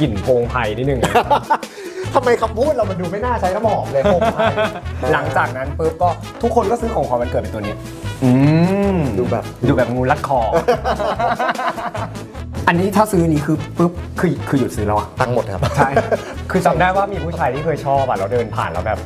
กลิ่นโพงไผ่นิดนึง ทำไมคำพูดเรามันดูไม่น่าใช้น้ำหอมเลยผมให้หลังจากนั้นปุ๊บก็ทุกคนก็ซื้อของขวัญวันเกิดเป็นตัวนี้อืมดูแบบ ดูแบบงูรัดคอ อันนี้ถ้าซื้อนี้คือปุ๊บคือคือหยุดซื้อแล้วอะตังค์หมดครับ ใช่ คือจำได้ว่ามีผู้ชายที่เคยชอบอะเราเดินผ่านแล้วแบบ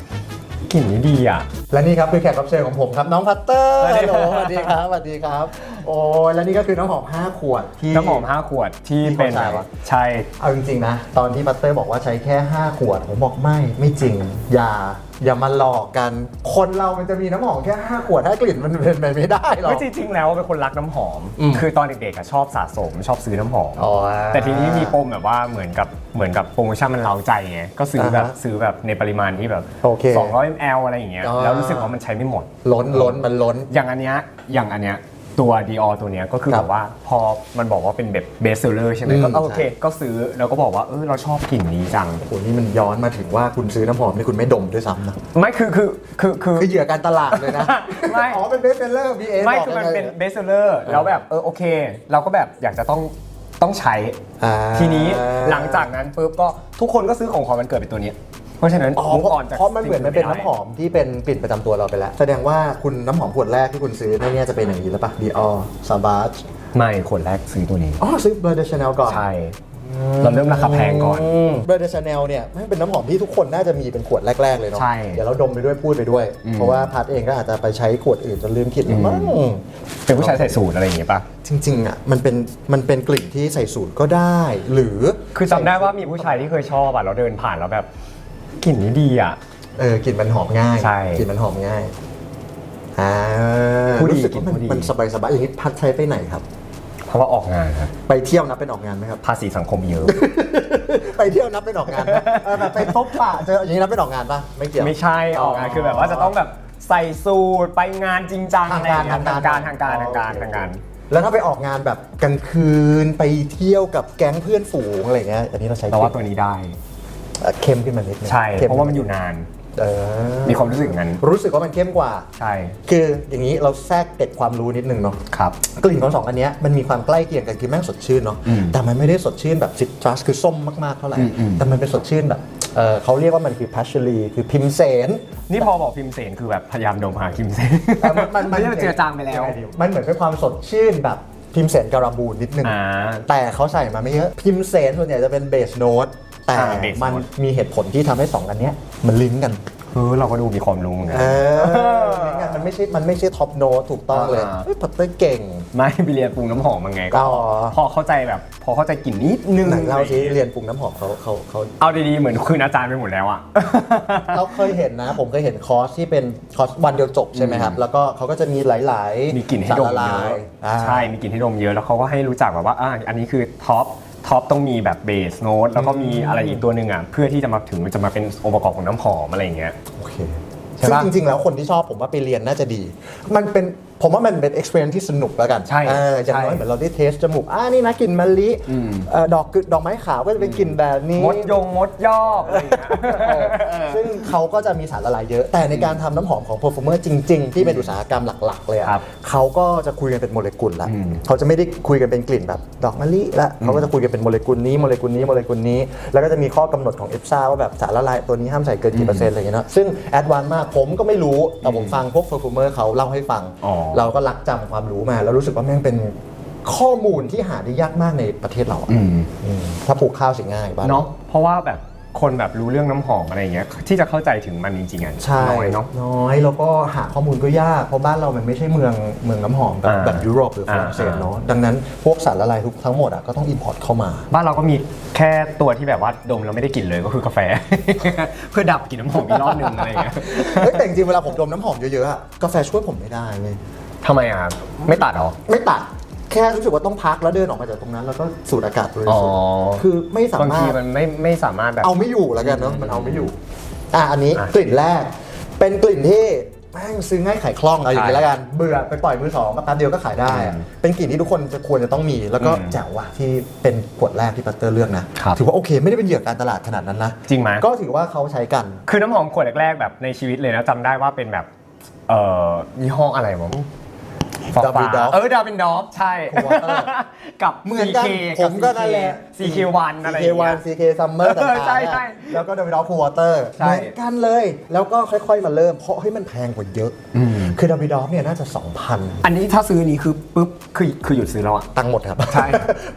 กลิ่นนี้ดีอะและนี่ครับคือแขกรับเชิญของผมครับน้องพัตเตอร์สวัสดีฮัลโหลครับ สวัสดีครับสวัสดีครับ โอ้ยและนี่ก็คือน้ำหอม5ขวดที่ น้ำหอม 5 ขวดที่ที่เป็นเขาใช้แบบใช่เอาจริงๆนะตอนที่พัตเตอร์บอกว่าใช้แค่ 5 ขวดผมบอกไม่ไม่จริง อย่าอย่ามาหลอกกัน คนเรามันจะมีน้ำหอมแค่5ขวดถ้ากลิ่นมันเป็นไปไม่ได้หรอก ก็จริงๆแล้วเป็นคนรักน้ำหอม อืม คือตอนเด็กๆอะชอบสะสมชอบซื้อน้ำหอม อ๋อ แต่ทีนี้มีปมแบบว่าเหมือนกับ เหมือนกับโปรโมชั่นมันเล้าใจไงก็ซื้อแบบอ่าฮะซื้อแบบในปริมาณที่แบบโอเค200 ml อะไรอย่างเงี้ยอ๋อแล้วรู้สึกว่ามันใช้ไม่หมด ล้นล้นมันล้น อย่างอันเนี้ยอย่างอันเนี้ยตัว Dior ตัวเนี้ยก็คือครัแบบบว่าพอมันบอกว่าเป็นแบบเบสเซอร์ใช่ไหมอืม ก็เออโอเคใช่ก็ซื้อแล้วก็บอกว่าเออเราชอบกลิ่นนี้จัง โอ้โหนี่มันย้อนมาถึงว่าคุณซื้อน้ำหอมนี่คุณไม่ดมด้วยซ้ำนะไม่คือคือคือคือ คือเหยื่อการตลาดเลยนะไม่ อ๋อเป็นเบสเซลเลอร์บีเอไม่คือมันเป็นเบสเซอร์แล้วแบบเออโอเค เราก็แบบอยากจะต้อง ต้องใช้ทีนี้หลังจากนั้นปุ๊บก็ทุกคนก็ซื้อของขวัญวันเกิดเป็นตัวเนี้ยเพราะฉะนั้นอ๋อ move เพราะ on จากเพราะมันเหมือนมันเป็นสิ่งน้ำหอมที่เป็นกลิ่นประจำตัวเราไปแล้ว แสดงว่าคุณน้ำหอมขวดแรกที่คุณซื้อเนี่ยจะเป็นอย่างนี้แล้วปะ Dior Savage ไม่คนแรกซื้อตัวนี้ อ๋อซื้อ Bleu de Chanel ก่อน ใช่ เราเริ่มราคาแพงก่อนเบอร์เดชาแนลเนี่ยมันเป็นน้ำหอมที่ทุกคนน่าจะมีเป็นขวดแรก ๆ เลยเนาะ ใช่เดี๋ยวเราดมไปด้วยพูดไปด้วย อืม เพราะว่าพัดเองก็อาจจะไปใช้ขวดอื่นจนลืมคิดแล้วมั้งเป็นผู้ชายใส่สูทอะไรอย่างเงี้ยป่ะ จริงๆอะมันเป็นมันเป็นกลิ่นที่ใส่สูตรก็ได้ หรือคือจำได้ว่ามีผู้ชายที่เคยชอบอะเราเดินผ่านแล้วแบบกลิ่นนี้ดีอะ เออกลิ่นมันหอมง่ายใช่กลิ่นมันหอมง่ายอ่าผู้ดีรู้สึกว่ามันกลิ่นผู้ดี มันสบายๆอย่างนี้พัดใช้ไปไหนครับ เพราะว่าออกงานครับไปเที่ยวนับเป็นออกงานไหมครับ ภาษีสังคมเยอะ ไปเที่ยวนับเป็นออกงานไหมเออแบบไปพบปะเจออย่างนี้นับเป็นออกงานปะไม่เกี่ยว ไม่ใช่ออกงานคือแบบว่าจะต้องแบบใส่สูทไปงานจริงจังอะไรอย่างเงี้ยทางการทางการทางการทางการทางการ แล้วถ้าไปออกงานแบบกลางคืนไปเที่ยวกับแก๊งเพื่อนฝูงอะไรเงี้ยอันนี้เราใช้แต่ว่าตัวนี้ได้เอ่อเข้มขึ้นมานิดนึงใช่ข้เพราะว่ามันอยู่นาน เออมีความรู้สึกอย่างนั้น รู้สึกว่ามันเข้มกว่า ใช่ คืออย่างนี้เราแทรกเกร็ดความรู้นิดนึงเนาะครับ กลิ่นของสองอันเนี้ยมันมีความใกล้เคียงกันคือแม่งสดชื่นเนาะอืมแต่มันไม่ได้สดชื่นแบบซิตรัสคือส้มมากๆเท่าไหร่ อืมอืม แต่มันเป็นสดชื่นแบบเออเขาเรียกว่ามันคือพัชรีคือพิมเสน นี่พอบอกพิมเสนคือแบบพยายามดมหาพิมเสนเออมันมันมันไม่ได้เจือจางไปแล้ว มันเหมือนเป็นความสดชื่นแบบพิมเสนการาบูนนิดนึง อ่า แต่เขาใส่มาไม่เยอะ พิมเสนส่วนใหญ่จะเป็นเบสโน้ต แต่อ่า base มัน note มีเหตุผลที่ทำให้สองอันเนี้ยมันลิงก์กันเออเราก็ดูมีความรู้เหมือนกันเออลิงก์กันมันไม่ใช่ มันไม่ใช่ท็อปโน้ตถูกต้องเลยอ่าเฮ้ยพัตเตอร์เก่ง ไม่ไปเรียนปรุงน้ำหอมมาไงก็อ๋อพอเข้าใจแบบ พอเข้าใจกลิ่นนิดนึงไหนเล่าสิเรียนปรุงน้ำหอมเขาเขาเขาเอาดีๆ เหมือนคืนอาจารย์ไปหมดแล้วอะเราเคยเห็นนะ ผมเคยเห็นคอร์สที่เป็นคอร์สวันเดียวจบใช่ไหมครับ แล้วก็เขาก็จะมีหลาย ๆ มีกลิ่นให้ดมสารละเยลาอะยอ่าใช่ มีกลิ่นให้ดมเยอะ แล้วเขาก็ให้รู้จักแบบว่าอ่าอันนี้คือท็อป ท็อปต้องมีแบบเบสโน้ตแล้วก็มีอะไรอีกตัวหนึ่งอะเพื่อที่จะมาถึงมันจะมาเป็นองค์ประกอบของน้ำหอมอะไรอย่างเงี้ย โอเคใช่ซึ่งปะ จริงๆ แล้วคนที่ชอบผมว่าไปเรียนน่าจะดี มันเป็น ผมว่ามันเป็น experience ที่สนุกแล้วกันใช่เอออย่างน้อยใช่เหมือนเราได้เทสจมูกอ่านี่นะกลิ่นมะลิอืมเอ่อดอกกึดอกไม้ขาวก็จะเป็นกลิ่นแบบนี้มดยงมดยอกอะไรอย่างเงี้ยเออซึ่งเขาก็จะมีสารละลายเยอะ แต่ในการทำน้ำหอมของ perfumer จริง ๆ ที่เป็นอุตสาหกรรมหลัก ๆ เลยอะครับเขาก็จะคุยกันเป็นโมเลกุลละอืมเขาจะไม่ได้คุยกันเป็นกลิ่นแบบดอกมะลิละเขาก็จะคุยกันเป็นโมเลกุลนี้โมเลกุลนี้โมเลกุลนี้ แล้วก็จะมีข้อกำหนดของเอฟซาว่าแบบสารละลายตัวนี้ห้ามใส่เกินกี่เปอร์เซ็นต์อะไรอย่างเงี้ยเนอะซึ่งแอดวานซ์มากผมก็ไม่รู้แต่ผมฟังพวก perfumer เขาเล่าให้ฟังอ๋อเราก็รักจำความรู้มา แล้วรู้สึกว่าแม่งเป็นข้อมูลที่หาได้ยากมากในประเทศเราอะอืมอืมถ้าปลูกข้าวสิง่ายบ้านเนาะเพราะว่าแบบคนแบบรู้เรื่องน้ำหอมอะไรอย่างเงี้ยที่จะเข้าใจถึงมันจริงๆอะใช่น้อยเนาะน้อยแล้วก็หาข้อมูลก็ยากเพราะบ้านเรามันไม่ใช่เมืองเมืองน้ำหอมแบบอ่าแบบยุโรปหรือฝรั่งเศสอ่าเนาะดังนั้นพวกสารละลายทุกทั้งหมดอะก็ต้องอินพอร์ตเข้ามา บ้านเราก็มีแค่ตัวที่แบบว่าดมแล้วไม่ได้กลิ่นเลยก็คือกาแฟ เพื่อดับกลิ่นน้ำหอมอีกรอบหนึ่งอะไรอย่างเงี้ยเฮ้ยแต่จริงๆเวลาผมดมน้ำหอมเยอะๆอะกาแฟช่วยผมไม่ได้เลย ทำไมอะไม่ตัดเหรอ ไม่ตัดแค่รู้สึกว่าต้องพักแล้วเดินออกมาจากตรงนั้น แล้วก็สูดอากาศบริอ๋อสุทธิ์คือไม่สาบางมาทีรถมันไม่ไม่สามารถแบบ เอาไม่อยู่แล้วกันเนาะมันเอาไม่อยู่อะอันนี้อะกลิ่นแรก เป็นกลิ่นที่แม่งซื้อง่ายขายคล่องเอาอย่างนี้ใช่แล้วกันเบื่อไปปล่อยมือสองก็แป๊บเดียวก็ขายได้อะอืมเป็นกลิ่นที่ทุกคนจะควรจะต้องมี แล้วก็อืมแจ๋วว่ะที่เป็นขวดแรกที่ปัตเตอร์เลือกนะครับถือว่าโอเค ไม่ได้เป็นเหยื่อการตลาดขนาดนั้นนะจริงไหม ก็ถือว่าเขาใช้กัน คือน้ำหอมขวดแรกๆแบบในชีวิตเลยนะจำได้ว่าเป็นแบบ เอ่อยี่ห้ออะไรวะ ฟ้า Derby Dog เออดาวินดอฟใช่ Quarter กับ เหมือนกัน CK ผมก็นั่นแหละ CK1 อะไรอย่างเงี้ CK1 ย CK Summer ต่างๆใช่ใช่เนี่ยแล้วก็ David Off Water ใช่เหมือนกันเลย แล้วก็ค่อยๆมาเริ่ม เพราะเฮ้ยมันแพงกว่าเยอะ คือ David Off เนี่ยน่าจะ 2,000 อันนี้ถ้าซื้อนี้คือปุ๊บคือคือหยุดซื้อแล้วอะ ตังค์หมดครับ ใช่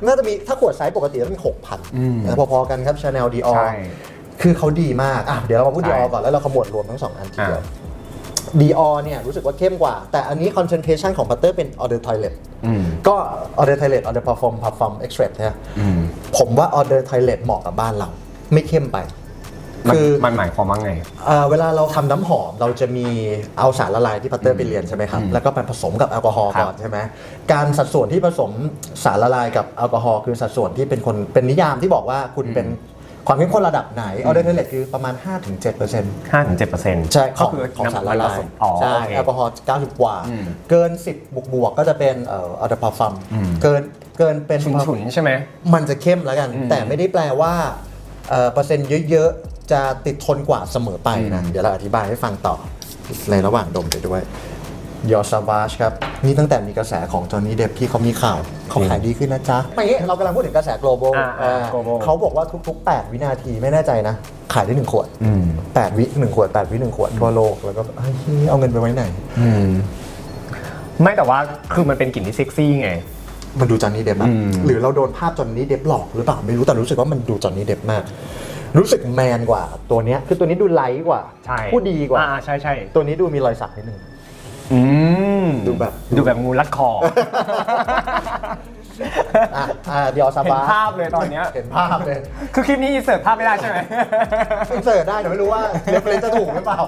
น่าจะมีถ้าขวดไซส์ปกติต้องมี6,000นะพอๆกันครับ Chanel Dior ใช่คือเขาดีมากอะเดี๋ยวเรามาพูดใช่ Dior ก่อนแล้วเราขมวดรวมทั้งสองอันทีเดียวอ่า Dior เนี่ยรู้สึกว่าเข้มกว่า แต่อันนี้ concentration ของ butter เป็น Eau de Toilette อืมก็ Eau de Toilette Eau de Parfum Parfum Extract เนี่ยอืมผมว่า Eau de Toilette เหมาะกับบ้านเรา ไม่เข้มไปมันคือมันหมายความว่าไงเอ่อเวลาเราทำน้ำหอมเราจะมีเอาสารละลายที่พัตเตอร์ไปเรียนใช่ไหมครับ แล้วก็ไปผสมกับแอลกอฮอล์ครับก่อนใช่ไหมการสัดส่วนที่ผสมสารละลายกับแอลกอฮอล์คือสัดส่วนที่เป็นคนเป็นนิยามที่บอกว่าคุณเป็น ความเข้มข้นระดับไหนออเดอร์เทเลตคือประมาณ 5-7%ห้าถึงเจ็ดเปอร์เซ็นต์ ใช่ขก็องคือของสารละน้ำมันลายผสมอ๋อใช่โอเคแอลกอฮอล์90 กว่า อืม เกิน 10 บวกบวกๆก็จะเป็นเอ่ออัลดพาฟัมอืมเกินเกินเป็น ฉุนฉุนๆใช่ไหม มันจะเข้มแล้วกันอืมแต่ไม่ได้แปลว่าเอ่อเปอร์เซ็นต์เยอะๆ จะติดทนกว่าเสมอไปนะอืมเดี๋ยวเราอธิบายให้ฟังต่อในระหว่างดมไปด้วย ยอซาวาชครับ นี่ตั้งแต่มีกระแสของจอห์นนี่เดฟที่เขามีข่าวเขาขายดีขึ้นนะจ๊ะไม่งี้เรากำลังพูดถึงกระแส global อ่าอ่าอ่า global เขาบอกว่าทุก ๆ 8 วินาทีไม่แน่ใจนะ ขายได้1ขวดอืม8วิ1ขวด8วิ1ขวดทั่วโลกแล้วก็เฮ้ยเอาเงินไปไว้ไหน อืม ไม่แต่ว่าคือมันเป็นกลิ่นที่เซ็กซี่ไง มันดูจอห์นนี่เดฟอะอืม หรือเราโดนภาพจอห์นนี่เดฟหลอกหรือเปล่าไม่รู้แต่รู้สึกว่ามันดูจอห์นนี่เดฟมาก รู้สึกแมนกว่าตัวเนี้ยคือตัวนี้ดูไลท์กว่าใช่พูดดีกว่า อ่าใช่ใช่ตัวนี้ดูมีรอยสักนิดนึง อืมดูแบบ ดูแบบงูรัดคอ อะอ่าเดี๋ยวซาเห็บานภาพเลยตอนเนี้ย เห็นภาพเลยคือคลิปนี้อินเสิร์ตภาพไม่ได้ใช่ไหม อินเสิร์ตได้แต่ไม่รู้ว่าเรฟเลนจะถูกหรือเปล่า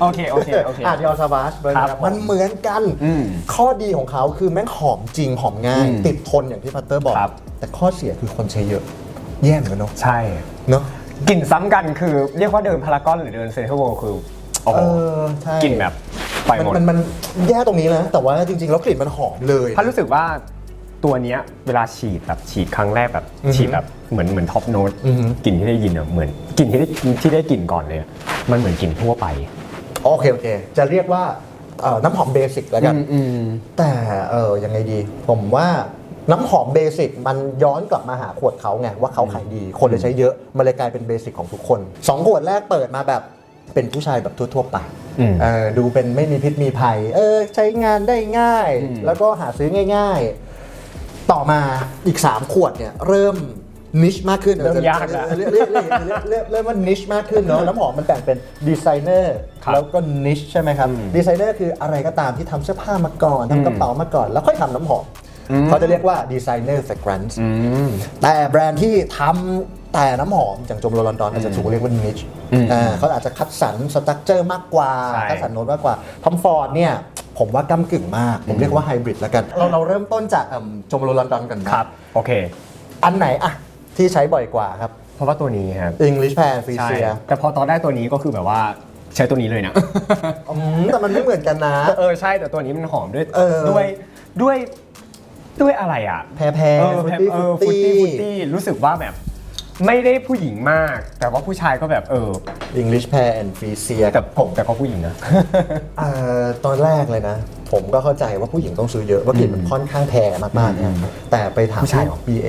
โอเคโอเคโอเค อะเดี๋ยวซาบาสเบอร์ครับนะครับมันเหมือนกัน อืมข้อดีของเขาคือแม่งหอมจริงหอมง่าย อืมติดทนอย่างที่พัตเตอร์บอก ครับ แต่ข้อเสียคือคนใช้เยอะ แย่เหมือนกันเนาะใช่ เนาะ กลิ่นซ้ำกันคือเรียกว่าเดินพารากอนหรือเดินเซ็นทรัลเวิลด์คือ โอ้โหเออใช่กลิ่นแบบไปหมด มันมันมันแย่ตรงนี้นะ แต่ว่าจริงๆ แล้วกลิ่นมันหอมเลย พันรู้สึกว่าตัวเนี้ยเวลาฉีดแบบฉีดครั้งแรกแบบอือฮึฉีดแบบเหมือนเหมือนท็อปโน้ตอือฮึ กลิ่นที่ได้ยินอะเหมือนกลิ่นที่ได้ที่ได้กลิ่นก่อนเลยอะมันเหมือนกลิ่นทั่วไป โอเคโอเค จะเรียกว่าเอ่อน้ำหอมเบสิกแล้วกันอืมแต่เออยังไงดี ผมว่าน้ำหอมเบสิกมันย้อนกลับมาหาขวดเขาไง ว่าเขาขายดี คนเลยใช้เยอะ มันเลยกลายเป็นเบสิกของทุกคนสองขวดแรกเปิดมาแบบ เป็นผู้ชายแบบทั่วๆไปอืม เออดูเป็นไม่มีพิษมีภัย เออใช้งานได้ง่ายอืมแล้วก็หาซื้อง่าย ๆ ต่อมาอีก 3 ขวดเนี่ยเริ่มนิชมากขึ้นเริ่มยากแล้ว เรียกเรียกเรียกเรียกเรียกเรียกว่านิชมากขึ้นเนาะน้ำหอมมันแบ่งเป็นดีไซเนอร์ครับแล้วก็นิชใช่ไหมครับอืมดีไซเนอร์คืออะไรก็ตามที่ทำเสื้อผ้ามาก่อนอืมทำกระเป๋ามาก่อน แล้วค่อยทำน้ำหอมอืมเขาจะเรียกว่าดีไซเนอร์เฟกรันซ์อืมแต่แบรนด์ที่ทำแต่น้ำหอมอย่างจมโรลอนดอนอาจจะถูกเรียกว่านิช อืมเขาอาจจะคัดสรรสตั๊กเจอร์มากกว่าใช่ คัดสรรโน้ตมากกว่าทอมฟอร์ดเนี่ยผมว่าก้ากึ่งมาก ผมเรียกว่าไฮบริดแล้วกัน เราเราเริ่มต้นจากอืมจมโรลอนดอนกันนะครับ โอเค อันไหนอะที่ใช้บ่อยกว่าครับ เพราะว่าตัวนี้ครับ English Pan f r e ใช่ s i a แต่พอตอนได้ตัวนี้ก็คือแบบว่าใช้ตัวนี้เลยนะ อืมแต่มันไม่เหมือนกันนะ เออใช่แต่ตัวนี้มันหอมด้วยเออ ด้วยด้วยด้วยอะไรอะแพรแพรเออฟุตแบบตี้เอฟุอตฟุตตี้ตี้ ฟุตตี้รู้สึกว่าแบบ ไม่ได้ผู้หญิงมาก แต่ว่าผู้ชายก็แบบเออ English Pan and f r e s i a แต่ผมแต่ก็ผู้หญิงนะเอ่อตอนแรกเลยนะ ผมก็เข้าใจว่าผู้หญิงต้องซื้อเยอะ ว่ากลิ่นมันค่อนข้างแพงมากๆเนี่ยแต่ไปถามผู้ชายเหรอ BA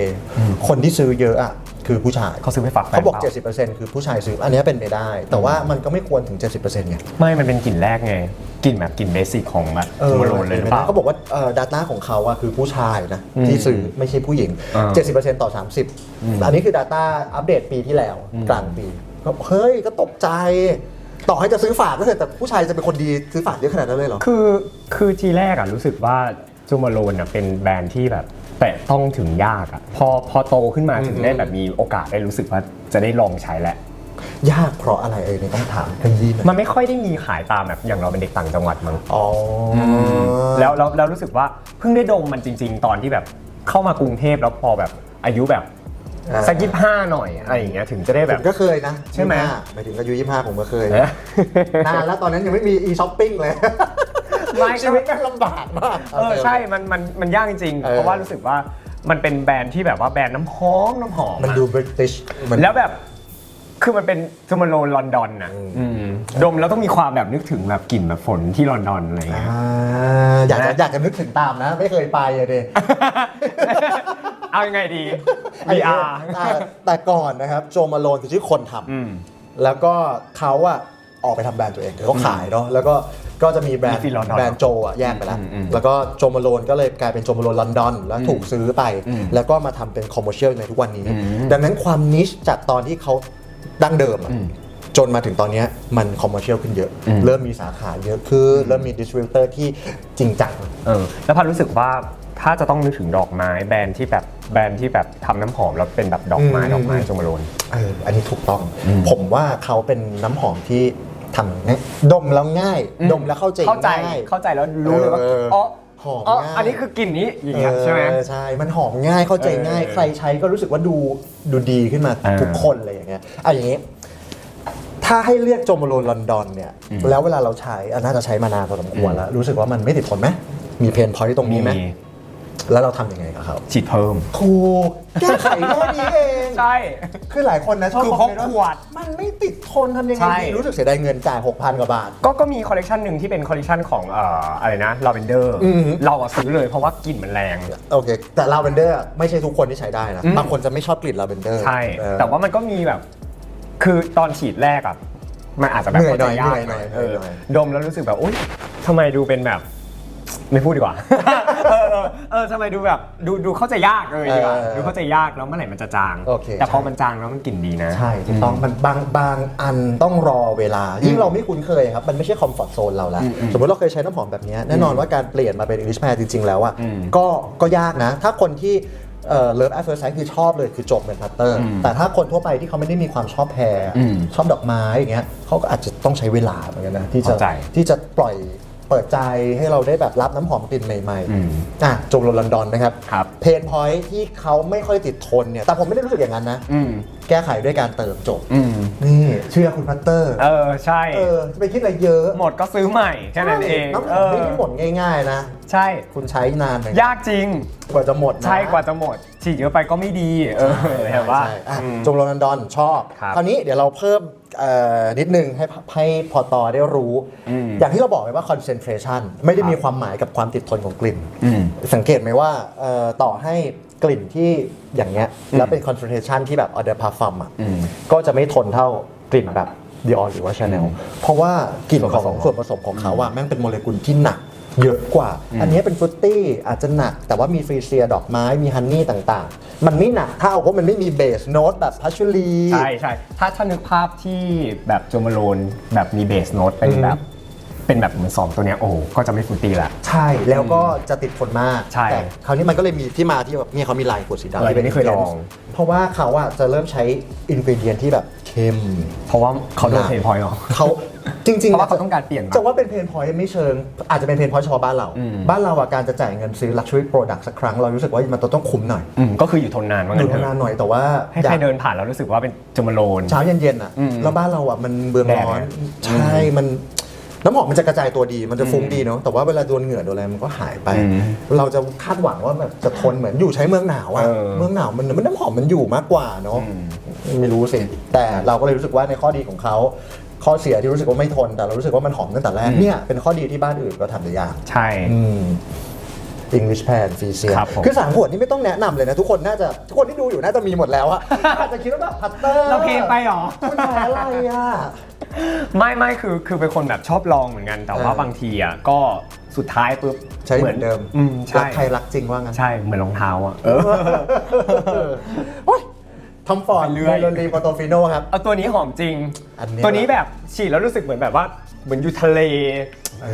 คนที่ซื้อเยอะอะ คือผู้ชายเขาซื้อไปฝากแฟนเขาบอกเปล่า70%คือผู้ชายซื้ออันเนี้ยเป็นไปได้ แต่ว่ามันก็ไม่ควรถึง 70%ไง ไม่ มันเป็นกลิ่นแรกไง กลิ่นแบบกลิ่นเบสิกของแบบเออโมโลนเลยหรือเปล่าเขาบอกว่าเอ่อ data ของเขาอะคือผู้ชายนะอืมที่ซื้อไม่ใช่ผู้หญิง อ่า70%ต่อ 30 อันนี้คือ data อัปเดตปีที่แล้วอืมกลางปีก็เฮ้ยก็ตกใจ ต่อให้จะซื้อฝากก็เถอะแต่ผู้ชายจะเป็นคนดีซื้อฝากเยอะขนาดนั้นเลยเหรอ คือคือทีแรกอะรู้สึกว่าจูมาโลนอะเป็นแบรนด์ที่แบบ แตะต้องถึงยากอะพอพอโตขึ้นมาถึงได้แบบมีโอกาสได้รู้สึกว่าจะได้ลองใช้แหละ ยากเพราะอะไรเอ่ยเนี่ยต้องถามขยี้หน่อยมันไม่ค่อยได้มีขายตามแบบอย่างเราเป็นเด็กต่างจังหวัดมั้งอ๋ออแล้วแล้วแล้วรู้สึกว่าเพิ่งได้ดมมันจริง ๆ ตอนที่แบบเข้ามากรุงเทพแล้วพอแบบอายุแบบอ่าสักยี่ห้าหน่อยอะไรอย่างเงี้ยถึงจะได้ผแบบมก็เคยนะใช่ไหม 25หมายถึงอายุ25ผมก็เคยเอ๊ะนานแล้วตอนนั้นยังไม่มี e-shopping เลย ไม่ชีวิตแม่งลำบากมาก เออใช่ มันมันมันยากจริงๆ เออ เพราะว่ารู้สึกว่ามันเป็นแบรนด์ที่แบบว่าแบรนด์น้ำหอมน้ำหอมมันอะดูบริติชมัน แล้วแบบคือมันเป็นซูมาโลลอนดอนน่ะอืมดมแล้วต้องมีความแบบนึกถึงแบบกลิ่นแบบฝนที่ลอนดอนอะไรอย่างเงี้ย อ่าอยากจะอยากจะนึกถึงตามนะ ไม่เคยไปเลยดิเอายังไงดี ไอ้ VR แต่แต่ก่อนนะครับโจมาโลนคือชื่อคนทำอืมแล้วก็เขาอะออกไปทำแบรนด์ตัวเองคือเขาขายเนาะแล้วก็ ก็จะมีแบรนด์มีที่ลอนดอนแบรนด์โจอะแยกไปแล้ว อืมอืมแล้วก็โจมาโลนก็เลยกลายเป็นโจมาโลนลอนดอน แล้วถูกซื้อไปอืมแล้วก็มาทำเป็นคอมเมอร์เชียลในทุกวันนี้ อืม ดังนั้นความนิชจากตอนที่เขาดั้งเดิมอะอืมจนมาถึงตอนเนี้ยมันคอมเมอร์เชียลขึ้นเยอะอืมเริ่มมีสาขาเยอะขึ้นเริ่มมีดิสทริบิวเตอร์ที่จริงจัง เออแล้วพันรู้สึกว่าถ้าจะต้องนึกถึงดอกไม้แบรนด์ที่แบบแบรนด์ที่แบบทำน้ำหอมแล้วเป็นแบบดอกไม้อืม ดอกไม้จงมาโลน เอออันนี้ถูกต้องอืมผมว่าเขาเป็นน้ำหอมที่ ทำง่ายดมแล้วง่ายอืมดมแล้วเข้าใจเข้าใจง่ายเข้าใจแล้วรู้เลยว่าเอออ๋อหอมอ๋อง่ายอันนี้คือกลิ่นนี้อย่างเงี้ยใช่ไหม เออใช่ มันหอมง่ายเข้าใจง่าย เออใครใช้ก็รู้สึกว่าดูดูดีขึ้นมาเออทุกคนเลยอย่างเงี้ยอะอย่างงี้ ถ้าให้เรียกโจโมโลนลอนดอนเนี่ย อืมแล้วเวลาเราใช้อันน่าจะใช้มานานพอสมควรแล้ว รู้สึกว่ามันไม่ติดทนไหมมีเพนพอยต์ตรงนี้ไหม แล้วเราทำยังไงกับเขาฉีดเพิ่ม ถูกแก้ไขแค่นี้เองใช่ คือหลายคนนะชอบคือคอมเมนต์พกขวดมันไม่ติดทนทำยังไงใช่ ดีรู้สึกเสียดายเงินจ่าย6,000กว่าบาท ก็ก็มีคอลเลกชันหนึ่งที่เป็นคอลเลกชันของเอ่ออะไรนะลาเวนเดอร์อือหือเราอะซื้อเลยเพราะว่ากลิ่นมันแรง โอเค แต่ลาเวนเดอร์ไม่ใช่ทุกคนที่ใช้ได้นะอืมบางคนจะไม่ชอบกลิ่นลาเวนเดอร์ใช่แต่ว่ามันก็มีแบบ คือตอนฉีดแรกอะมันอาจจะแบบเหนื่อยหน่อยข้าใจเหนื่อยหน่อยเออเหนื่อยหน่อย ดมแล้วรู้สึกแบบ อุ้ยทำไมดูเป็นแบบ ไม่พูดดีกว่า เออเออเออทำไมดูแบบดูดูเข้าใจยากเลยดีกว่าเออดูเข้าใจยากแล้วเมื่อไหร่มันจะจาง โอเค แต่พอใช่มันจางแล้วมันกลิ่นดีนะ ใช่ถูกต้องมันบางบางอันต้องรอเวลา ยิ่งเราไม่คุ้นเคยครับ มันไม่ใช่คอมฟอร์ทโซนเราแล้วอืมอืมสมมติเราเคยใช้น้ำหอมแบบเนี้ยแน่นอนว่าการเปลี่ยนมาเป็น English Pear จริง ๆ แล้วอะอืมก็ก็ยากนะ ถ้าคนที่เลิฟแอฟเฟอร์ไซคือชอบเลยคือจบเป็นพัตเตอร์อืมแต่ถ้าคนทั่วไปที่เขาไม่ได้มีความชอบแพรอืมชอบดอกไม้อย่างเงี้ยเขาก็อาจจะต้องใช้เวลาเหมือนกันนะที่จะเข้าใจ ที่จะปล่อย เปิดใจให้เราได้แบบรับน้ำหอมกลิ่นใหม่อืมๆอะจงโรลอนดอนนะครับ ครับ เพนพอยที่เขาไม่ค่อยติดทนเนี่ย แต่ผมไม่ได้รู้สึกอย่างนั้นนะ อืมแก้ไขด้วยการเติมจบ อืมนี่เชื่อคุณพัตเตอร์ เออใช่ เออ จะไปคิดอะไรเยอะหมดก็ซื้อใหม่แค่นั้นเองน้ำหเออมอไม่ได้หมดง่ายๆนะ ใช่ คุณใช้นานเหมือนกันยากจริง กว่าจะหมดนะ ใช่กว่าจะหมด ฉีดเยอะไปก็ไม่ดี เออเห็นว่าใช่อะจงโรนันดอนชอบ ครับ คราวนี้เดี๋ยวเราเพิ่มเอ่อ นิดนึงให้ให้พอตอได้รู้อืมอย่างที่เราบอกไปว่า concentration ไม่ได้มีความหมายกับความติดทนของกลิ่นอืมสังเกตไหมว่าเอ่อต่อให้กลิ่นที่อย่างเงี้ยอืมแล้วเป็น concentration ที่แบบ order parfum อะอืมก็จะไม่ทนเท่ากลิ่นแบบ Dior หรือว่า Chanel เพราะว่ากลิ่นของส่วนผสมส่วนผสมของเขาอะแม่งเป็นโมเลกุลที่หนัก เยอะกว่า อันนี้เป็นฟรุตตี้อาจจะหนัก แต่ว่ามีฟรีเซียดอกไม้มีฮันนี่ต่างๆ มันไม่หนักเท่าเพราะมันไม่มีเบสโน้ตแบบพัชชูรีใช่ใช่ถ้าถ้านึกภาพที่แบบโจมาโลนแบบมีเบสโน้ตเป็นอืมแบบเป็นแบบเหมือนสองตัวเนี้ยโอ้โหก็จะไม่ฟรุตตี้ละใช่แล้วก็จะติดทนมากใช่แต่คราวนี้มันก็เลยมีที่มาที่แบบเนี่ยเขามีลายขวดสีดำเออที่เป็นไม่เคยลองเพราะว่าเขาอะจะเริ่มใช้อินก e เดียนที่แบบเข้มเพราะว่าเขาโดนหนักเพนพอยต์หรอเขา จริงๆเพราะว่านะเขาต้องการเปลี่ยนมาจะว่าเป็นเพนพอยต์ไม่เชิง อาจจะเป็นเพนพอยต์เฉพาะบ้านเราอืมบ้านเราอะการจะจ่ายเงินซื้อ luxury product สักครั้ง เรารู้สึกว่ามันต้องคุ้มหน่อยอืมก็คืออยู่ทนนานว่าองั้ยู่นเถนานอะๆหน่อยแต่ว่าให้อยาใครกเดินผ่านแล้วรู้สึกว่าเป็นโจมาโลน เช้าเย็นๆอะอืมแล้วบ้านเราอะมันเบืองร้อน แดดไงใช่มันน้ำหอมมันจะกระจายตัวดีมันจะฟุ้งดีเนาะแต่ว่าเวลาโดนเหงื่อโดนอะไรมันก็หายไปอืมเราจะคาดหวังว่าแบบจะทนเหมือนอยู่ใช้เมืองหนาวอะเออ เมืองหนาวมันมันน้ำหอมมันอยู่มากกว่าเนาะอืมไม่รู้สิ แต่เราก็เลยรู้สึกว่าในข้อดีของเขา ข้อเสียที่รู้สึกว่าไม่ทน แต่เรารู้สึกว่ามันหอมตั้งแต่แรกอืมเนี่ยเป็นข้อดีที่บ้านอื่นก็ทำได้ยากใช่อืม English Pan f r e e z e r ครับผมคือสามขวดนี่ไม่ต้องแนะนำเลยนะ ทุกคนน่าจะทุกคนที่ดูอยู่น่าจะมีหมดแล้วอะอาจจะคิดว่าแบบพัตเตอร์เราเพลงไปเหรอคุณใช้อะไรอะไม่ไม่คือคือเป็นคนแบบชอบลองเหมือนกัน แต่ว่าเออบางทีอะก็สุดท้ายปุ๊บใช้เหมือนเดิมอืมรัใช่กใครรักจริงว่างั้นใช่เหมือนรองเท้าอะเออโอ้ย ทอมฟอร์ดไปเรื่เมอยโลลีปอโตฟิโนครับ เอาตัวนี้หอมจริง อันนี้ ตัวนี้แบบฉีดแล้วรู้สึกเหมือนแบบว่าเหมือนอยู่ทะเล เอ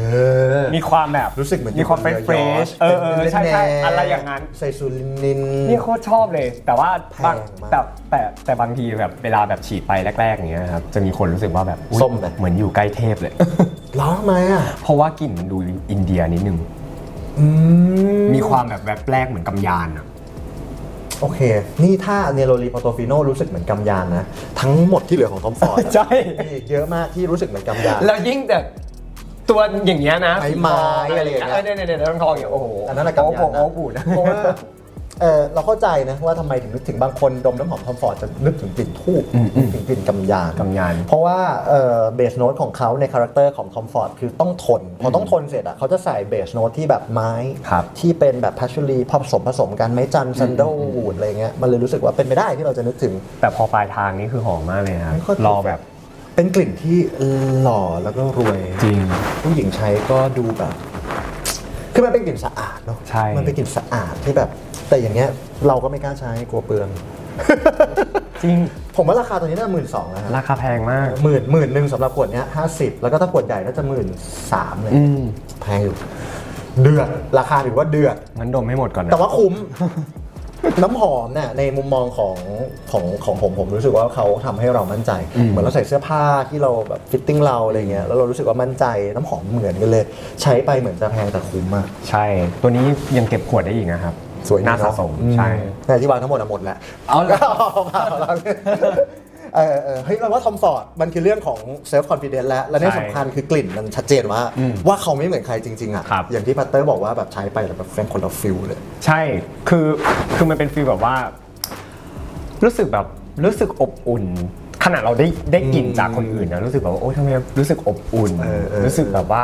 อ มีความแบบรู้สึกเหมือนมีความเฟรชอยู่เฟรบนรือชเออเออป็นใช่ใช่แนวอะไรอย่างนั้น ใส่ซูลิน นี่โคตรชอบเลย แต่ว่าบางแพงมากแต่แต่แต่บางทีแบบเวลาแบบฉีดไปแรกๆอย่างเงี้ยครับจะมีคนรู้สึกว่าแบบอุ๊ยส้มเลยเหมือนอยู่ใกล้เทพเลย ร้องไหมอะ เพราะว่ากลิ่นมันดูอินเดียนิดนึง อืมีความแบบแบบแรกเหมือนกำยานอะ โอเค นี่ถ้าเนโรลีปอโตฟิโนรู้สึกเหมือนกำยานนะ ทั้งหมดที่เหลือของทอมฟอร์ดใช่ มีอีกเยอะมากที่รู้สึกเหมือนกำยาน แล้วยิ่งแต่ตัวอย่างเงี้ยนะไม้ไม้อะไรอย่างเงี้ย เออเนี่ยเนี่ยเนี่ยทองทองอย่างโอ้โหอันนั้นแหละกำยานโอ้โหนะ โอ้โหนะ เพราะว่า เออเราเข้าใจนะว่าทำไมถึงนึกถึงบางคนดมน้ำหอมทอมฟอร์ดจะนึกถึงกลิ่นทูบอืมอืนึมกถึงกลิ่นกำยานกำยานเพราะว่าเบสโน้ตของเขาในคาแรคเตอร์ของทอมฟอร์ดคือต้องทน พอต้องทนเสร็จอะเขาจะใส่เบสโน้ตที่แบบไม้ครับที่เป็นแบบพัชรีพอผสมผสมกันไม้จันซันโดวูดอะไรเงี้ยมันเลยรู้สึกว่าเป็นไปได้ที่เราจะนึกถึง แต่พอปลายทางนี่คือหอมมากเลยนะครับไม่ค่อยรอแบบเป็นกลิ่นที่หล่อแล้วก็รวยจริง ผู้หญิงใช้ก็ดูแบบ คือมันเป็นกลิ่นสะอาดเนาะใช่ มันเป็นกลิ่นสะอาดที่แบบ แต่อย่างเงี้ยเราก็ไม่กล้าใช้กลัวเปลือง จริงผมว่าราคาตัวนี้น่าหมื่นสองนะราคาแพงมาก หมื่นหมื่นหนึ่งสำหรับขวดเนี้ยห้าสิบแล้วก็ถ้าขวดใหญ่น่าจะหมื่นสามเลยอืม แพงอยู่ เดือด ราคาถือว่าเดือด งั้นดมให้หมดก่อนนะ แต่ว่าคุ้ม น้ำหอมเนี่ยในมุมมองของของของผมผมรู้สึกว่าเขาทำให้เรามั่นใจ เหมือนเราใส่เสื้อผ้าที่เราแบบฟิตติ้งเราอะไรเงี้ยแล้วเรารู้สึกว่ามั่นใจน้ำหอมเหมือนกันเลย ใช้ไปเหมือนจะแพงแต่คุ้มมาก ใช่ ตัวนี้ยังเก็บขวดได้อีกนะครับสวยดีน่าเอะ สะสมอืใช่ แต่ที่วางทั้งหมดอะหมดแล้วเอาเหรอเอ อเออเฮ้ยเราว่าทอมฟอร์ดมันคือเรื่องของเซลฟ์คอนฟิเดนซ์แล้วและในใช่สำคัญคือกลิ่นมันชัดเจนว่าอืมว่าเขาไม่เหมือนใครจริง ๆ อะ ครับ อย่างที่พัตเตอร์บอกว่าแบบใช้ไปแล้วแบบเป็นคนละฟิลเลย ใช่ คือ คือมันเป็นฟีลแบบว่า รู้สึกแบบ รู้สึกอบอุ่น ขนาดเราได้ ได้กลิ่นอืมจากคนอื่นนะ รู้สึกแบบว่า โอ๊ยทำไม รู้สึกอบอุ่น เออเออ รู้สึกแบบว่า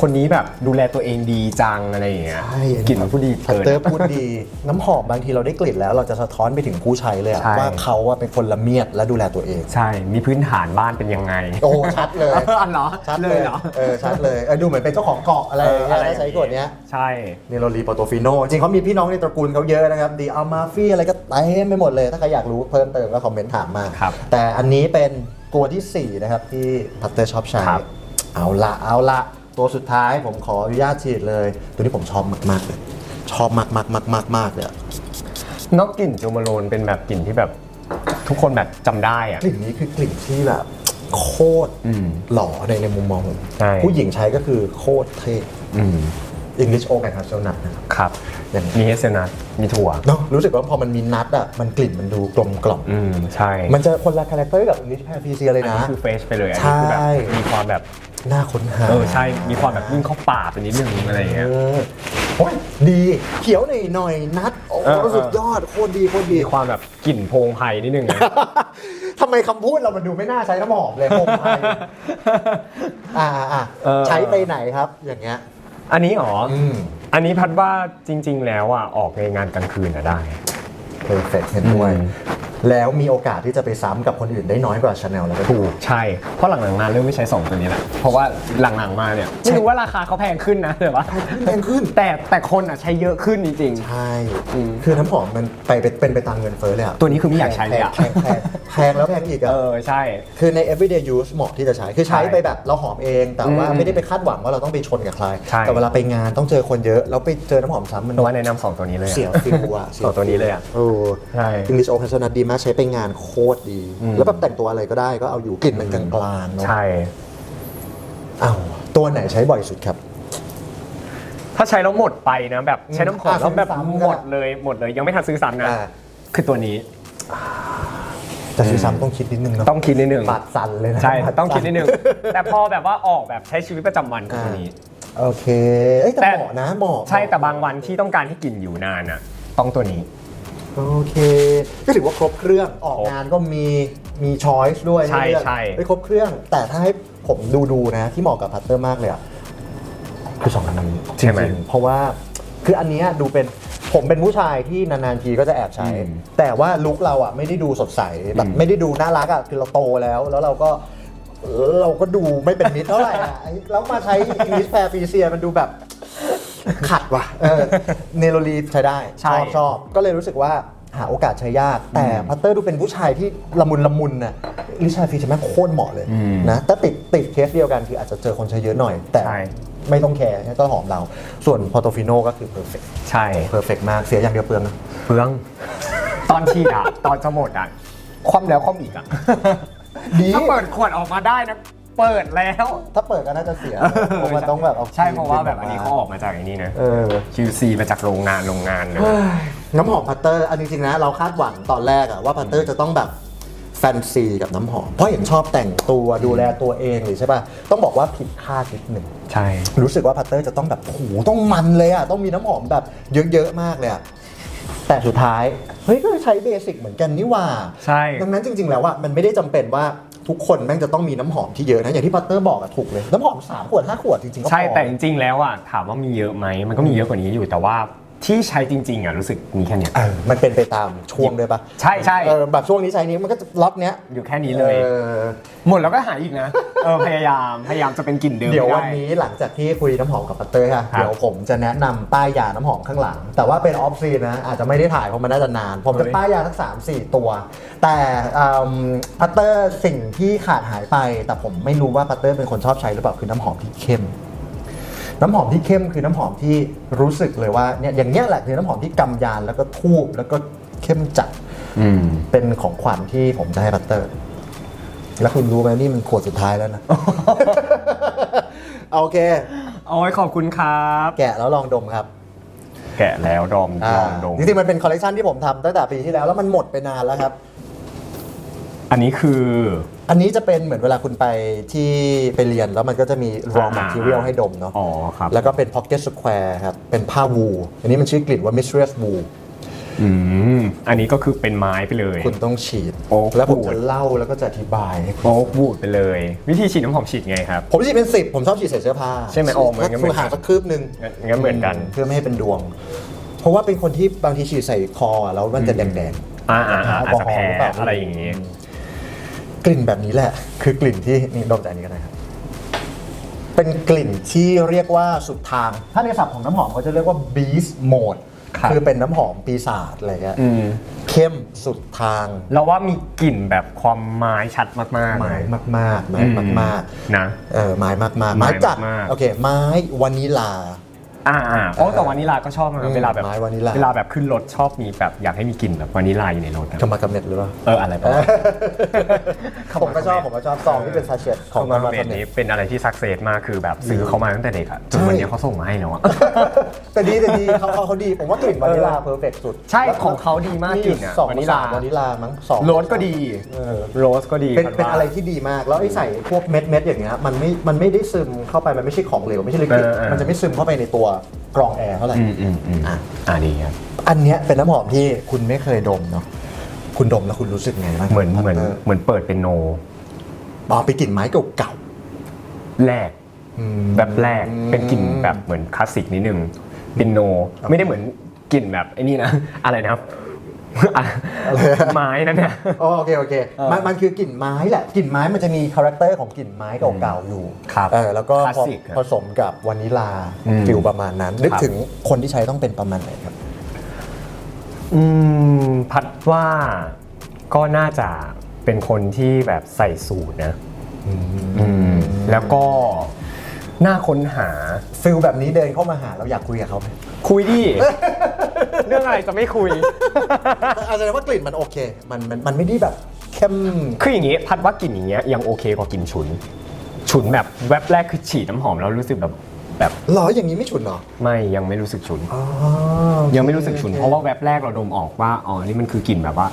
คนนี้แบบดูแลตัวเองดีจังอะไรอย่างเงี้ยใช่กลิ่นมันผู้ดีพัตเกิน เตอร์พูดดี น้ำหอมบางทีเราได้กลิ่นแล้ว เราจะสะท้อนไปถึงผู้ใช้เลยอะใช่ ว่าเขาอะเป็นคนละเมียดและดูแลตัวเอง ใช่ มีพื้นฐานบ้านเป็นยังไงโอ้ชัดเลย อันเหรอชัดเลเลยยเหรอเออชัดเลยเออดูเหมือนเป็นเจ้าของเกาะอะไรอย่างเงี้ยแล้วใช้กฎเนี้ย ใช่ เนโรลีโปโตฟิโนจริงเขามีพี่น้องในตระกูลเขาเยอะนะครับดีอัลมาฟี่อะไรก็เต็มไปหมดเลย ถ้าใครอยากรู้เพิ่มเติมก็คอมเมนต์ถามมา ครับแต่อันนี้เป็นตัวที่ 4 นะครับที่พัตเตอร์ชอบใช้ ครับ เอาละเอาละ ตัวสุดท้ายผมขออนุญาตฉีดเลย ตัวนี้ผมชอบมากๆเลย ชอบมากมากมากมากมากเลยอะนอกกลิ่นจูมาโลนเป็นแบบกลิ่นที่แบบทุกคนแบบจำได้อะ กลิ่นนี้คือกลิ่นที่แบบโคตรอืมหล่อในในมุมมองผมใช่ ผู้หญิงใช้ก็คือโคตรเท่อืม English Oak and Hazelnut นะครับ ครับ อย่างมีเฮเซลนัทมีถั่ว เนาะรู้สึกว่าพอมันมีนัทอะมันกลิ่นมันดูกลมกล่อมอืม ใช่มันจะคนละคาแรคเตอร์กับ English p a t r i c i a เลยอันนะ นี้คือเฟชไปเลยอันนี้คือแบบใช่ มีความแบบ น่าค้นหาเออใช่มีความแบบวิ่งเข้าป่าไปนิดนึงอะไรอย่างเงี้ย เออโอ้ยดีเขียวหน่อยหน่อยนัดโอ้เออเออ สุดยอดโคตรดีโคตรดี มีความแบบกลิ่นโพงไพรนิดนึงนะ ทำไมคำพูดเรามันดูไม่น่าใช้น้ำหอมเลยโคมไฟอ่าอ่าเออ ใช้ไปไหนครับ อย่างเงี้ย อันนี้อ๋อออืมอันนี้พัดว่าจริง ๆ แล้วอะออกในงานกลางคืนอะได้ เพอร์เฟกเห็นด้วย อืม แล้วมีโอกาสที่จะไปซ้ำกับคนอื่นได้น้อยกว่าชาแนลแล้วก็ถูกใช่ เพราะหลังๆมาเริ่มไม่ใช้สองตัวนี้แหละเพราะว่าหลังๆมาเนี่ยไม่รู้ว่าราคาเขาแพงขึ้นนะแต่ว่าแพงขึ้นแต่แต่คนอะใช้เยอะขึ้นจริงใช่อืมคือน้ำหอมมันไปเป็นเป็นไปตามเงินเฟ้อเลยอะตัวนี้คือไม่อยากใช้เลยอะแพงแพงแพงแล้วแพงอีกๆอะเออใช่ คือใน everyday use เหมาะที่จะใช้คือใช้ใช่ไปแบบเราหอมเอง แต่ว่าอืมไม่ได้ไปคาดหวังว่าเราต้องไปชนกับใครใช่แต่เวลาไปงานต้องเจอคนเยอะแล้วไปเจอน้ำหอมซ้ำมันตัวแนะนำสองตัวนี้เลยอะเสียฟิลอะสองตัวนี้เลยอะโอ้ใช่ English Oak Hazelnut ดีมากใช้ไปงานโคตรดี อืม แล้วแบบแต่งตัวอะไรก็ได้ก็เอาอยู่กลิ่นมันกลางๆเนาะใช่ อ้าวตัวไหนใช้บ่อยสุดครับ ถ้าใช้แล้วหมดไปนะแบบใช้น้ำหอมอะแล้วแบบซื้อซ้ำก็หมดเลยหมดเลยยังไม่ทันซื้อซ้ำนะ อ่า คือตัวนี้แต่ซื้อซ้ำต้องคิดนิดนึงเนาะต้องคิดนิดนึงปาดสั่นเลยนะใช่ปาต้องคิดนิดนึงสั่แต่พอแบบว่าออกแบบใช้ชีวิตประจำวันคือตัวนี้ โอเคเอ้ยแต่แต่ เหมาะนะเหมาะใช่แต่บางวันที่ต้องการให้กลิ่นอยู่นานอะ ต้องตัวนี้ โอเค ก็ถือว่าครบเครื่องออกครบงานก็มีมีช้อยส์ด้วยใช่ห้เลือกใช่ ไม่ครบเครื่อง แต่ถ้าให้ผมดูดูๆนะที่เหมาะกับพัตเตอร์มากเลยอะคือสองอันนี้ใช่ไหมจริงๆเพราะว่าคืออันเนี้ยดูเป็นผมเป็นผู้ชายที่นานๆทีก็จะแอบใช้ อืมแต่ว่าลุคเราอะไม่ได้ดูสดใสแบบอืม ไม่ได้ดูน่ารักอะคือเราโตแล้ว แล้วเราก็เราก็ดูไม่เป็นมิตรเท่าไหร่อะไอ้แล้วมาใช้อิงลิสแฟร์ฟีเซียมันดูแบบ ขัดว่ะเออเนโรลีฟใช้ได้ ชใช่ อบชอบก็เลยรู้สึกว่าหาโอกาสใช้ยาก แต่พัตเตอร์ดูเป็นผู้ชายที่ละมุนละมุนน่ะลิชาฟีใช่ไหมโคตรเหมาะเลยอืมนะแต่ติดติดเคสเดียวกันคืออาจจะเจอคนใช้เยอะหน่อย แต่ใช่ ไม่ต้องแคร์แค่ต้นหอมเรา ส่วนพอโตฟิโนก็คือเพอร์เฟกใช่ เพอร์เฟกมากเสียอย่างเดียวเปลืองนะเปลือง ตอนฉีดอะตอนจะหมดอะคว่ำแล้วคว่ำอีกอะดี ถ้าเปิดขวดออกมาได้นะ เปิดแล้ว ถ้าเปิดก็น่าจะเสียเพราะมันต้องแบบเอาใช่เพราะว่าแบบอันนี้เขาออกมาจากไอ้นี่นะ เออ QC มาจากโรงงานโรงงานเลยน้ำหอมพัตเตอร์อันจริงๆนะเราคาดหวังตอนแรกอะว่าพัตเตอร์จะต้องแบบแฟนซีกับน้ำหอม เพราะเห็นชอบแต่งตัวดูแลตัวเองหรือใช่ป่ะ ต้องบอกว่าผิดคาดนิดหนึ่งใช่ รู้สึกว่าพัตเตอร์จะต้องแบบโหต้องมันเลยอะต้องมีน้ำหอมแบบเยอะๆมากเลยอะแต่สุดท้าย เฮ้ยก็ใช้เบสิกเหมือนกันนี่หว่า ใช่ ดังนั้นจริง ๆ แล้วว่ามันไม่ได้จำเป็นว่า ทุกคนแม่งจะต้องมีน้ำหอมที่เยอะนะอย่างที่พัตเตอร์บอกอะถูกเลย น้ำหอม3ขวด5ขวดจริงๆก็พอ ใช่แต่จริงๆแล้วอะถามว่ามีเยอะไหมมันก็มีเยอะกว่านี้อยู่แต่ว่า ที่ใช้จริงๆอะรู้สึกมีแค่เนี้ย เออมันเป็นไปตามช่วงด้วยปะใช่ใช่ เออแบบช่วงนี้ใช้นี้มันก็จะล็อตเนี้ยอยู่แค่นี้เลย ออหมดแล้วก็หายอีกนะ เออพยายามพยายามจะเป็นกลิ่นเดิมเดี๋ยวให้วันไนี้หลังจากที่คุยน้ำหอมกับพัตเตอร์ค่ะครับเดี๋ยวผมจะแนะนำป้ายยาน้ำหอมข้างหลัง แต่ว่าเป็นออฟซีนนะอาจจะไม่ได้ถ่ายเพราะมันน่าจะนาน ผมจะเฮ้ยป้ายยาทั้ง3 4 ตัว แต่อืมพัตเตอร์สิ่งที่ขาดหายไป แต่ผมไม่รู้ว่าพัตเตอร์เป็นคนชอบใช้หรือเปล่าคือน้ำหอมที่เข้ม น้ำหอมที่เข้มคือน้ำหอมที่รู้สึกเลยว่าเนี่ยอย่างเงี้ยแหละคือน้ำหอมที่กำยานแล้วก็ทูบแล้วก็เข้มจัดอืมเป็นของขวัญที่ผมจะให้พัตเตอร์ แล้วคุณรู้ไหมนี่มันขวดสุดท้ายแล้วนะ โอเคโอ้ยขอบคุณครับ แกะแล้วลองดมครับ แกะแล้วดอมลองดมจริงๆมันเป็นคอลเลกชันที่ผมทำตั้งแต่ปีที่แล้วแล้วมันหมดไปนานแล้วครับ อันนี้คืออันนี้จะเป็นเหมือนเวลาคุณไปที่ไปเรียนแล้วมันก็จะมี raw อ่า material ให้ดมเนาะอ๋อครับ แล้วก็เป็น pocket square ครับ เป็นผ้าวูลอันนี้มันชื่อกลิ่นว่า mistress wool อืมอันนี้ก็คือเป็นไม้ไปเลย คุณต้องฉีด โอ้แล้วผมโหจะเล่าแล้วก็จะอธิบายให้คุณโอ้บูดไปเลย วิธีฉีดน้ำหอมฉีดไงครับ ผมฉีดเป็นสิบผมชอบฉีดใส่เสื้อผ้าใช่ไหมอ๋อเหมือนกันเหมืคุอนกันณหาสักคืบหนึ่งงั้นเหมือนกัน เพื่อไม่ให้เป็นดวง เพราะว่าเป็นคนที่บางทีฉีดใส่คออะแล้วมันจะแดง อ่าอ่าอ่าแอลอาจกอจะฮอล์แพ้หรือเปล่า อะไรอย่างนี้ๆ กลิ่นแบบนี้แหละ คือกลิ่นที่นี่ดมจากอันนี้ก็ได้ครับเป็นกลิ่นที่เรียกว่าสุดทาง ถ้าในศัพท์ของน้ำหอมเขาจะเรียกว่า beast mode ครับ คือเป็นน้ำหอมปีศาจอะไรเงี้ยอืมเข้มสุดทาง เราว่ามีกลิ่นแบบความไม้ชัดมากๆไม้เลยมากๆไม้อืมมากนะๆเออไม้มากๆไม้ไม้จัดมากๆ โอเคไม้วานิลา อ่าอ่าเพราะแต่วานิลาก็ชอบนะอืมเวลาแบบไม้วานิลา เวลาแบบขึ้นรถชอบมีแบบอยากให้มีกลิ่นแบบวานิลาอยู่ในรถอะกรรมกำเนิดหรือเปล่า เอออะไรประมาณนั้นผมก็ชอบผมก็ชอบซองที่เป็นซาเชตของมามาเมเมนนนี้เป็นอะไรที่สักเซสมากคือแบบซื้อเขามาตั้งแต่เด็กอะจนวันนี้เขาส่งมาให้แล้วอะ แต่ดีแต่ดีเขาเขาเขาดี ผมว่ากลิ่นวานิลาเพอร์เฟกสุดใช่ของเขาดีมากกลิ่นอะสองวาวานินิลา ลาวานิลามั้งสองโรสก็ดีเออ โรสก็ดีเป็นพัดเป็นว่าอะไรที่ดีมาก แล้วไอ้ใส่พวกเม็ดเม็ดๆอย่างเงี้ยมันไม่มันไม่ได้ซึมเข้าไปมันไม่ใช่ของเหลวไม่ใช่ลิควิดเออเออ มันจะไม่ซึมเข้าไปในตัวกรองแอร์เท่าไหร่อืมอืมอืมอะอ่าดีครับ อันเนี้ยเป็นน้ำหอมที่คุณไม่เคยดมเนาะคุณดมแล้วคุณรู้สึกไงบ้างเหมือนเหมือนเออเหมือนเปิดเป็นโนอ๋อไปกลิ่นไม้เก่าแรกๆอืม แบบแรกเป็นกลิ่นแบบเหมือนคลาสสิกนิดนึงเป็นโน ไม่ได้เหมือนกลิ่นแบบไอ้นี่นะ อะไรนะครับอะ ไม้นั่นเนี่ยอ๋อโอเคโอเคมันมันคือกลิ่นไม้แหละกลิ่นไม้มันจะมีคาแรคเตอร์ของกลิ่นไม้เก่าๆอยู่ครับเออแล้วก็คลาสสิกครับ ผสมกับวานิลาฟิลประมาณนั้น นึกถึงคนที่ใช้ต้องเป็นประมาณไหนครับ อืมพัดว่าก็น่าจะเป็นคนที่แบบใส่สูทนะอืมแล้วก็น่าค้นหาฟิลแบบนี้เดินเข้ามาหาเราอยากคุยกับเขาไหมคุยดิ เรื่องอะไรจะไม่คุย อาจจะว่ากลิ่นมันโอเค มันมันมันไม่ได้แบบเข้มคืออย่างงี้พัดว่ากลิ่นอย่างเงี้ยยังโอเคกว่ากลิ่นฉุน ฉุนแบบแวบแรกคือฉีดน้ำหอมแล้วรู้สึกแบบแบบหรออย่างนี้ไม่ฉุนเหรอไม่ยังไม่รู้สึกฉุน อ๋อยังไม่รู้สึกฉุน เพราะว่าแวบแรกเราดมออกว่าอ๋อนี่มันคือกลิ่นแบบว่า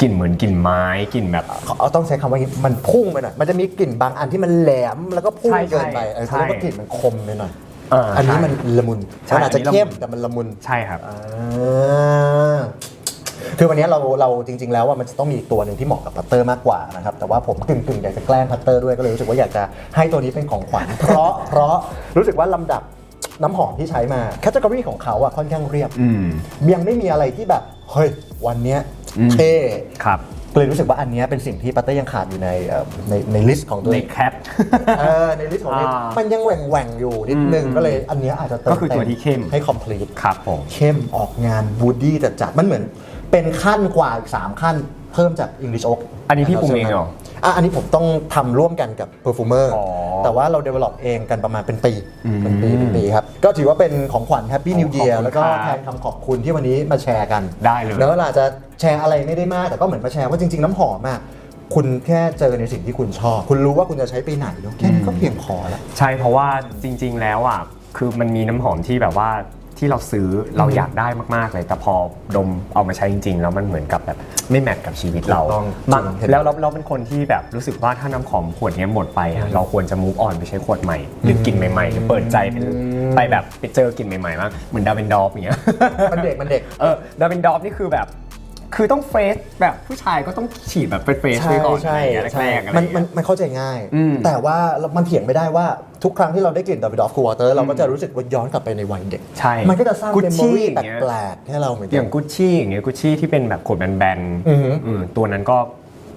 กลิ่นเหมือนกลิ่นไม้กลิ่นแบบเอาต้องใช้คำว่ามันพุ่งไปหน่อยมันจะมีกลิ่นบางอันที่มันแหลมแล้วก็พุ่งใช่เกินไปใช่เออใช่แล้วก็กลิ่นมันคมไปหน่อย อ่าอันนี้ใช่มันละมุนใช่มันอาจจะอันนี้ละมุน เข้มแต่มันละมุนใช่ครับ อ่าคือวันนี้เราเราจริง ๆ แล้วว่ามันจะต้องมีอีกตัวหนึ่งที่เหมาะกับพัตเตอร์มากกว่านะครับ แต่ว่าผมกึ่งๆอยากจะแกล้งพัตเตอร์ด้วยก็เลยรู้สึกว่าอยากจะให้ตัวนี้เป็นของขวัญ เพราะเพราะรู้สึกว่าลำดับน้ำหอมที่ใช้มาแคตตากรีของเขาอะค่อนข้างเรียบ อืม ยังไม่มีอะไรที่แบบ เฮ้ย วันเนี้ยอืม เท่ ครับ เลยรู้สึกว่าอันเนี้ยเป็นสิ่งที่พัตเตอร์ยังขาดอยู่ในเอ่อในในลิสต์ของตัวในเองแคทเออในลิสต์ของตัวเองอ่ามัมันยังแหว่งแหว่งๆอยู่นิดนึง อืมก็เลยอันเนี้ยอาจจะเติมก็คือตัวที่เข้ม ให้ complete ครับผม เข้มออกงานบูดดี้จัดๆมันเหมือนเป็นขั้นกว่าอีก3ขั้นเพิ่มจาก English Oak อันนี้พี่ปรุงเองเหรอ อะอันนี้ผมต้องทำร่วมกันกับ perfumer อ๋อแต่ว่าเรา develop เองกันประมาณเป็นปี อืมเป็นปีเป็นปีครับ ก็ถือว่าเป็นของขวัญ Happy New ขอบคุณ Year แล้วก็ครับแทนคำขอบคุณที่วันนี้มาแชร์กันได้เลย แล้วเราอาจจะแชร์อะไรไม่ได้มาก แต่ก็เหมือนมาแชร์ว่าจริง ๆ น้ำหอมอะคุณแค่เจอในสิ่งที่คุณชอบ คุณรู้ว่าคุณจะใช้ไปไหนเนอะแค่นี้ก็เพียงพอแล้ว ใช่เพราะว่าจริง ๆ แล้วอะคือมันมีน้ำหอมที่แบบว่า ที่เราซื้อเราอยากได้มากๆเลย แต่พอดมเอามาใช้จริง ๆ แล้วมันเหมือนกับแบบไม่แมทกับชีวิตเราถูกต้องบางจริงแล้วเราเราเป็นคนที่แบบรู้สึกว่าถ้าน้ำหอมขวดเนี้ยหมดไปอะเราควรจะ move on ไปใช้ขวดใหม่หรือกลิ่นใหม่ๆหรือเปิดใจเป็นไปแบบไปเจอกลิ่นใหม่ๆมากเหมือนดาวินดอฟอย่างเงี้ย มันเด็กมันเด็ก เออดาวินดอฟนี่คือแบบ คือต้องเฟสแบบผู้ชายก็ต้องฉีดแบบเฟสๆใช่ไว้ก่อนใช่อะไรอย่างเงี้ยใช่แรกๆอะไรอมันย่างมัเงี้นยมันเข้าใจง่ายอืมแต่ว่ามันเถียงไม่ได้ว่าทุกครั้งที่เราได้กลิ่นดาวิดอฟคูวอเตอร์เราก็จะรู้สึกว่าย้อนกลับไปในวัยเด็ก ใช่ มันก็จะสร้างกุชเมมโมชี่รีอย่างเงี้ยแปลกๆให้เราเหมือนอกัย่างกุชชี่อย่างเงี้ยกุชชี่ที่เป็นแบบขวดแบนอือหือๆอืมตัวนั้นก็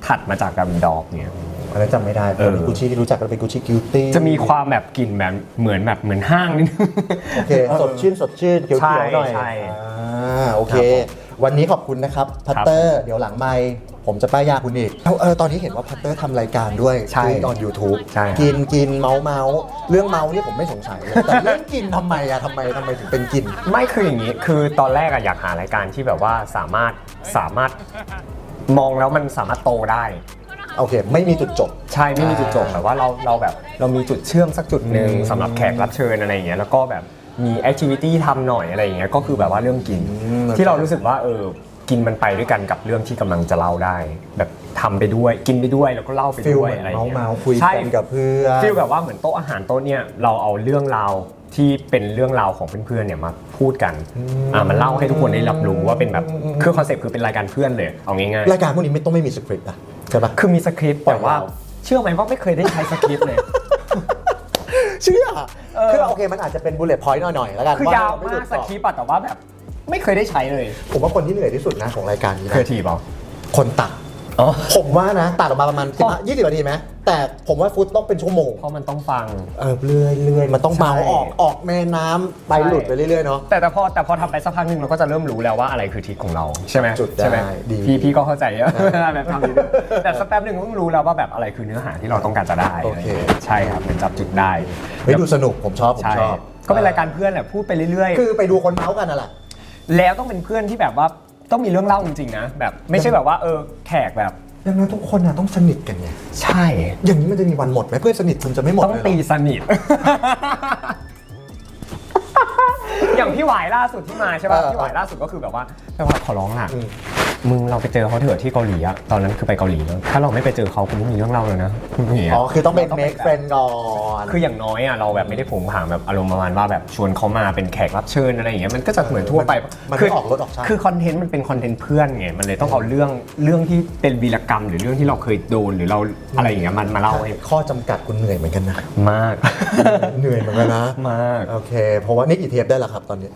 ถัดมาจากดาวินดอฟเนี่ยอันนั้นจำไม่ได้เออตอนนี้กุชชี่ที่รู้จักกันเป็นกุชชี่กิวตี้จะมีความแบบกลิ่นแบบเหมือนแบบเหมือนห้างนิดนึงโอเคสดชื่นสดชื่นเขียวใช่ๆหน่อยใช่อ่าโอเค วันนี้ขอบคุณนะครับพัตเตอร์เดี๋ยวหลังไมค์ผมจะป้ายยาคุณอีกเอ้าเออตอนนี้เห็นว่าพัตเตอร์ทำรายการด้วยใช่ที่ออน YouTube ใช่ครับ กินกินเมาเมาเรื่องเมาเนี่ยผมไม่สงสัยเลยแต่เรื่องกินทำไมอะทำไมทำไมถึงเป็นกิน ไม่คืออย่างนี้ คือตอนแรกอะอยากหารายการที่แบบว่าสามารถสามารถมองแล้วมันสามารถโตได้ โอเค ไม่มีจุดจบ ใช่ไม่มีจุดจบแต่ว่าเราเราแบบเรามีจุดเชื่อมสักจุดหนึ่งสำหรับแขกรับเชิญอะไรอย่างเงี้ยแล้วก็แบบ มีแอคทิวิตี้ทำหน่อยอะไรอย่างเงี้ยก็คือแบบว่าเรื่องกินอืมที่เรารู้สึกว่าเออกินมันไปด้วยกันกับเรื่องที่กำลังจะเล่าได้ แบบทำไปด้วยกินไปด้วยแล้วก็เล่าไปฟิลด้วเหยมือนอะไรอย่างเมาเงี้ยเมาคุยใช่ กันกับเพื่อน ฟีลแบบว่าเหมือนโต๊ะอาหารโต๊ะเนี่ยเราเอาเรื่องราวที่เป็นเรื่องราวของเพื่อนๆเนี่ยมาพูดกันอ่ามันเล่าให้ทุกคนได้รับรู้ว่าเป็นแบบคือคอนเซ็ปต์คือเป็นรายการเพื่อนเลยเอาง่ายๆ รายการพวกนี้ไม่ต้องไม่มีสคริปต์อะใช่ปะ คือมีสคริปต์ปล่อยแต่ว่า เรา เชื่อไหมว่าไม่เคยได้ใช้สคริปต์เลย เชื่อ เออ คือโอเคมันอาจจะเป็นบูเลตพอยต์หน่อยๆแล้วกันคือยาวเรไม่มากหลุดสต่อคริปต์อะแต่ว่าแบบ ไม่เคยได้ใช้เลยผมว่าคนที่เหนื่อยที่สุดนะของรายการนี้เคนะยทีบอคนตัด อ๋อ ผมว่านะ ตัดออกมาประมาณเพราะ10 20นาทีไหม แต่ผมว่าฟุตต้องเป็นชั่วโมง เพราะมันต้องฟัง เออเรื่อยเรื่อยมันต้องเมาใช่ออกออกแม่น้ำไปใช่หลุดไปเรื่อยๆเนาะ แต่แต่พอแต่พอทำไปสักพักหนึ่งเราก็จะเริ่มรู้แล้วว่าอะไรคือทริคของเราใช่ไหมจุดได้ใช่ไหมดีพี่พี่ก็เข้าใจเยอะเวลาแบบทำนี้แต่สักแป๊บหนึ่งก็ต้องรู้แล้วว่าแบบอะไรคือเนื้อหาที่เราต้องการจะได้โอเค ใช่ครับมันจับจุดได้เฮ้ยดูสนุกผมชอบผมใช่ชอบก็เป็นรายการเพื่อนแหละพูดไปเรื่อย ๆ คือไปดูคนเมาส์กันน่ะแหละ แล้วต้องเป็นเพื่อนที่แบบว่าต้องมีเรื่องเล่าจริงๆนะแบบไม่ใช่แบบว่าเออแขกแบบ ดังนั้นทุกคนน่ะต้องสนิทกันไงใช่ อย่างนี้มันจะมีวันหมดไหมเพื่อนสนิทคุณจะไม่หมดต้องเลยเหรตีสนิท อย่างพี่หวายล่าสุดที่มาใช่ป่ะ เออ พี่หวายล่าสุดก็คือแบบว่าพี่หวายขอร้องล่ะอืมมึงเราไปเจอเขาเถอะที่เกาหลีอะตอนนั้นคือไปเกาหลีแล้วถ้าเราไม่ไปเจอเขาคุณไม่มีเรื่องเล่าเลยนะอย่างเงี้ย อ๋อ คือต้องเป็น make friend ก่อนคืออย่างน้อยอะเราแบบไม่ได้ผงผางแบบอารมณ์ประมาณว่าแบบชวนเขามาเป็นแขกรับเชิญอะไรอย่างเงี้ยมันก็จะเหมือนทั่วไปมันคืไม่ออกรถออกชาติคือคอนเทนต์มันเป็นคอนเทนต์เพื่อนไงมันเลยต้องเอาเรื่องเรื่องที่เป็นวีรกรรม หรือเรื่องที่เราเคยโดนหรือเราอะไรอย่างเงี้ยมันมาเล่าให้ข้อจำกัดคุณเหนื่อยเหมือนกันนะ มาก เหนื่อยเหมือนกันนะ มาก โอเค เพราะว่านี่กี่เทปได้แล้วครับตอนนี้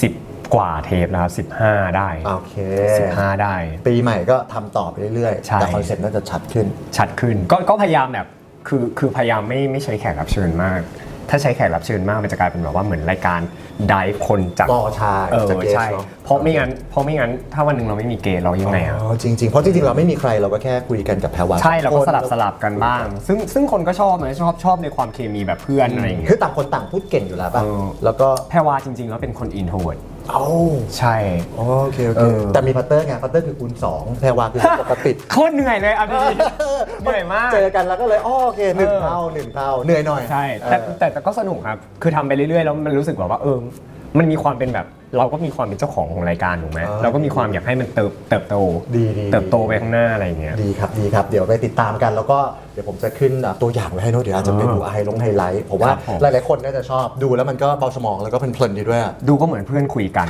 สิบกว่าเทปนะครับสิบห้าได้โอเคสิบห้าได้ ปีใหม่ก็ทำต่อไปเรื่อยๆ ใช่ แต่คอนเซ็ปต์น่าจะชัดขึ้น ชัดขึ้นก็ก็พยายามแบบคือคือพยายามไม่ไม่ใช้แขกรับเชิญมาก ถ้าใช้แขกรับเชิญมากมันจะกลายเป็นแบบว่าเหมือนรายการ ดิฟคนจากก็ใช่เออจาก guest ใช่เนอะ เพราะไม่งั้นเพราะไม่งั้นถ้าวันหนึ่งเราไม่มีเกย์เรายังไงอะอ๋อจริงๆ เพราะจริงๆ เราไม่มีใครเราก็แค่คุยกันกับแพรวาใช่เราก็สลับคนสลับกันบ้าง ซึ่งซึ่งคนก็ชอบนะชอบชอบในความเคมีแบบเพื่อนอะไรอย่างคืเงี้อยต่างคนต่างพูดเก่งอยู่แล้วป่ะ เออ แล้วก็ แพรวาจริงๆ แล้วเป็นคนอินโทรเวิร์ด เอ้าใช่ โอเคโอเอเคอแต่มีพัตเตอร์ไงพัตเตอร์คือคูณสองแพรวาคือปกติ โคตรเหนื่อยเลยเอาดีๆเหนื่อยมาก เจอกันแล้วก็เลยอ๋อโอเคหนึ่งเออ เท่าหนึ่งเท่าเหนื่อยหน่อยใช่แต่เออ แต่แต่ก็สนุกครับ คือทำไปเรื่อยๆ แล้วมันรู้สึกแบบว่าเออ มันมีความเป็นแบบ เราก็มีความเป็นเจ้าของของรายการถูกไหมอ่าเราก็มีความอยากให้มันเติบเติบโตดีดีเติบโตไปข้างหน้าอะไรอย่างเงี้ย ดีครับดีครับ เดี๋ยวไปติดตามกันแล้วก็เดี๋ยวผมจะขึ้นอะตัวอย่างไว้ให้เนอะเดี๋ยวอาจจะไปดูไฮลงไฮไลท์ผมว่าครับผม หลายๆคนน่าจะชอบดูแล้วมันก็เบาสมองแล้วก็เพลินๆดีด้วยอะดูก็เหมือนเพื่อนคุยกัน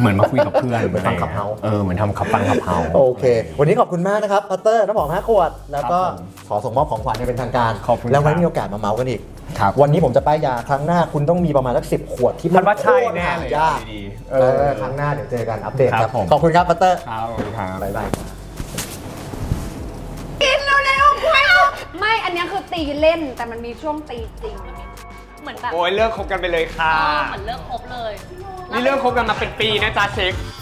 เหมือนมาคุยกับเพื่อนเหมือนทำ Clubhouse เออเหมือนทำขับฟังขับเฮา โอเค วันนี้ขอบคุณมากนะครับพัตเตอร์น้ำหอม5ขวด แล้วก็ครับผมขอส่งมอบของขวัญอย่างเป็นทางการ ขอบคุณแล้วไว้ครับ มีโอกาสมาเมาส์กันอีกครับ วันนี้ผมจะป้ายยาครั้งหน้าคุณต้องมีประมาณสักสิบขวดที่พันว่าใช่แน่เลยยากดีๆเออ ครั้งหน้าเดี๋ยวเจอกันอัปเดตคครัรับบผม ขอบคุณครับพัตเตอร์ครับครับ บ๊ายบาย กินเร็วๆไม่เอาไม่อันเนี้ยคือตีเล่นแต่มันมีช่วงตีจริง เหมือนแบบโอ้ยเลิกคบกันไปเลยค่ะ เออเหมือนเลิกคบเลย นี่เลิกคบกันมาเป็นปีนะจ๊ะเช็คเ